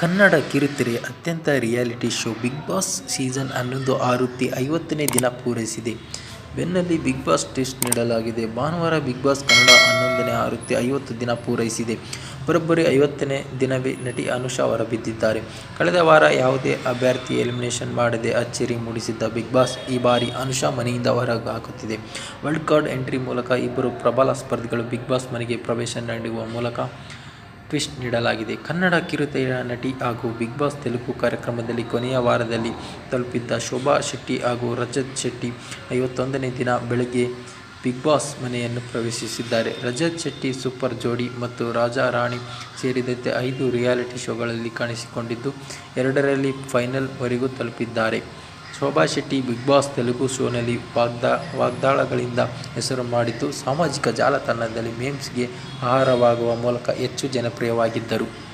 ಕನ್ನಡ ಕಿರುತೆರೆ ಅತ್ಯಂತ reality show Bigg Boss season ಹನ್ನೊಂದು ಆವೃತ್ತಿ ಐವತ್ತನೇ ದಿನ ಪೂರೈಸಿದೆ. ಬೆನ್ನಲ್ಲಿ ಬಿಗ್ ಬಾಸ್ ಟೆಸ್ಟ್ ನೀಡಲಾಗಿದೆ. ಭಾನುವಾರ ಬಿಗ್ ಬಾಸ್ ಕನ್ನಡ ಹನ್ನೊಂದನೇ ಆವೃತ್ತಿ ಐವತ್ತು ದಿನ ಪೂರೈಸಿದೆ. ಬರೋಬ್ಬರಿ ಐವತ್ತನೇ ದಿನವೇ ನಟಿ ಅನುಷಾ ಅವರ ಬಿದ್ದಿದ್ದಾರೆ ಕಳೆದ ವಾರ ಯಾವುದೇ ಅಭ್ಯರ್ಥಿ ಎಲಿಮಿನೇಷನ್ ಮಾಡದೆ ಅಚ್ಚರಿ ಮೂಡಿಸಿದ್ದ ಬಿಗ್ ಬಾಸ್ ಈ ಬಾರಿ ಅನುಷಾ ಮನೆಯಿಂದ ಹೊರಹಾಕುತ್ತಿದೆ. ವರ್ಲ್ಡ್ ಕಾರ್ಡ್ ಎಂಟ್ರಿ ಮೂಲಕ ಇಬ್ಬರು ಪ್ರಬಲ ಸ್ಪರ್ಧಿಗಳು ಬಿಗ್ ಬಾಸ್ ಮನೆಗೆ ಪ್ರವೇಶ ನೀಡುವ ಮೂಲಕ ಟ್ವಿಸ್ಟ್ ನೀಡಲಾಗಿದೆ. ಕನ್ನಡ ಕಿರುತೆಯ ನಟಿ ಹಾಗೂ ಬಿಗ್ ಬಾಸ್ ತೆಲುಗು ಕಾರ್ಯಕ್ರಮದಲ್ಲಿ ಕೊನೆಯ ವಾರದಲ್ಲಿ ತಲುಪಿದ್ದ ಶೋಭಾ ಶೆಟ್ಟಿ ಹಾಗೂ ರಜತ್ ಶೆಟ್ಟಿ ಐವತ್ತೊಂದನೇ ದಿನ ಬೆಳಗ್ಗೆ ಬಿಗ್ ಬಾಸ್ ಮನೆಯನ್ನು ಪ್ರವೇಶಿಸಿದ್ದಾರೆ. ರಜತ್ ಶೆಟ್ಟಿ ಸೂಪರ್ ಜೋಡಿ ಮತ್ತು ರಾಜಾ ರಾಣಿ ಸೇರಿದಂತೆ ಐದು ರಿಯಾಲಿಟಿ ಶೋಗಳಲ್ಲಿ ಕಾಣಿಸಿಕೊಂಡಿದ್ದು, ಎರಡರಲ್ಲಿ ಫೈನಲ್ ವರೆಗೂ ತಲುಪಿದ್ದಾರೆ. ಶೋಭಾ ಶೆಟ್ಟಿ ಬಿಗ್ ಬಾಸ್ ತೆಲುಗು ಶೋನಲ್ಲಿ ವಾಗ್ದಾಳಗಳಿಂದ ಹೆಸರು ಮಾಡಿದ್ದು, ಸಾಮಾಜಿಕ ಜಾಲತಾಣದಲ್ಲಿ ಮೇಮ್ಸ್ಗೆ ಆಹಾರವಾಗುವ ಮೂಲಕ ಹೆಚ್ಚು ಜನಪ್ರಿಯವಾಗಿದ್ದರು.